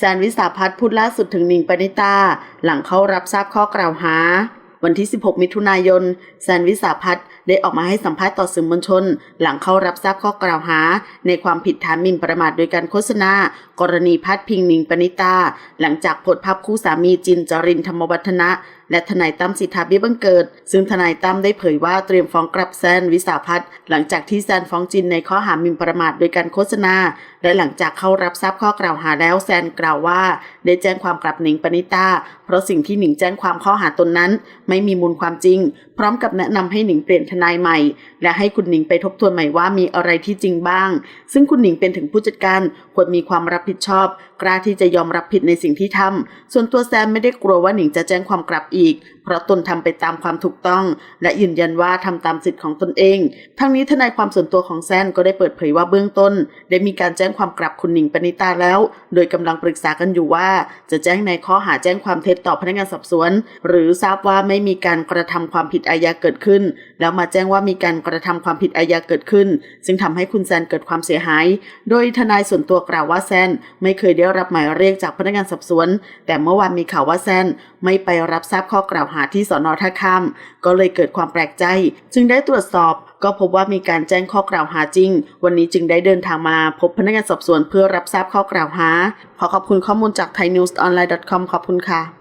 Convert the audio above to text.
แซนวิสาพัฒน์พูดล่าสุดถึงหนิงปณิตา หลังเข้ารับทราบข้อกล่าวหา วันที่ 16 มิถุนายน แซนวิสาพัฒน์ได้ออกมาให้สัมภาษณ์ต่อสื่อมวลชน หลังเข้ารับทราบข้อกล่าวหา ในความผิดฐานหมิ่นประมาทโดยการโฆษณา กรณีพัดพิงนิงปณิตา หลังจากโพสภาพคู่สามีจินจรินธรรมวัฒนะ และทนายตั้มสิทธาเบี้ยบังเกิด ซึ่งทนายตั้มได้เผยว่าเตรียมฟ้องกลับแซนวิสาพัฒน์หลังจากที่แซนฟ้องจินในข้อหาหมิ่นประมาทโดยการโฆษณา และหลังจากเข้ารับทราบข้อกล่าวหาแล้วแซนกล่าวว่า ได้แจ้งความกลับหนิงปณิตาเพราะสิ่งที่หนิงแจ้งความข้อหาตนนั้น ไม่มีมูลความจริง พร้อมกับแนะนำให้หนิงเปลี่ยนทนายใหม่ และให้คุณหนิงไปทบทวนใหม่ว่ามีอะไรที่จริงบ้าง ซึ่งคุณหนิงเป็นถึงผู้จัดการควรมีความรับผิดชอบ กล้าที่จะยอมรับผิดในสิ่งที่ทำส่วนตัวแซมไม่ได้กลัวว่าหนิงจะแจ้งความกลับอีก เพราะตนทำไปตามความถูกต้อง และยืนยันว่าทำตามสิทธิ์ของตนเอง ทั้งนี้ทนายความส่วนตัวของแซนก็ได้เปิดเผยว่าเบื้องต้น ได้มีการแจ้งความกลับคุณหนิงปณิตาแล้ว โดยกำลังปรึกษากันอยู่ว่า จะแจ้งในข้อหาแจ้งความเท็จต่อพนักงานสอบสวน หรือทราบว่าไม่มีการกระทำความผิดอาญาเกิดขึ้น แล้วมาแจ้งว่ามีการกระทำความผิดอาญาเกิดขึ้น ซึ่งทำให้คุณแซนเกิดความเสียหาย โดยทนายส่วนตัวกล่าวว่าแซนไม่เคยได้รับหมายเรียกจากพนักงานสอบสวน แต่เมื่อวานมีข่าวว่าแซนไม่ไปรับทราบข้อกล่าวหาที่สอนอท่าข้ามก็เลยเกิดความแปลกใจ จึงได้ตรวจสอบก็พบว่ามีการแจ้งข้อกล่าวหาจริง วันนี้จึงได้เดินทางมาพบพนักงานสอบสวนเพื่อรับทราบข้อกล่าวหา ขอขอบคุณข้อมูลจาก thainewsonline.com ขอบคุณค่ะ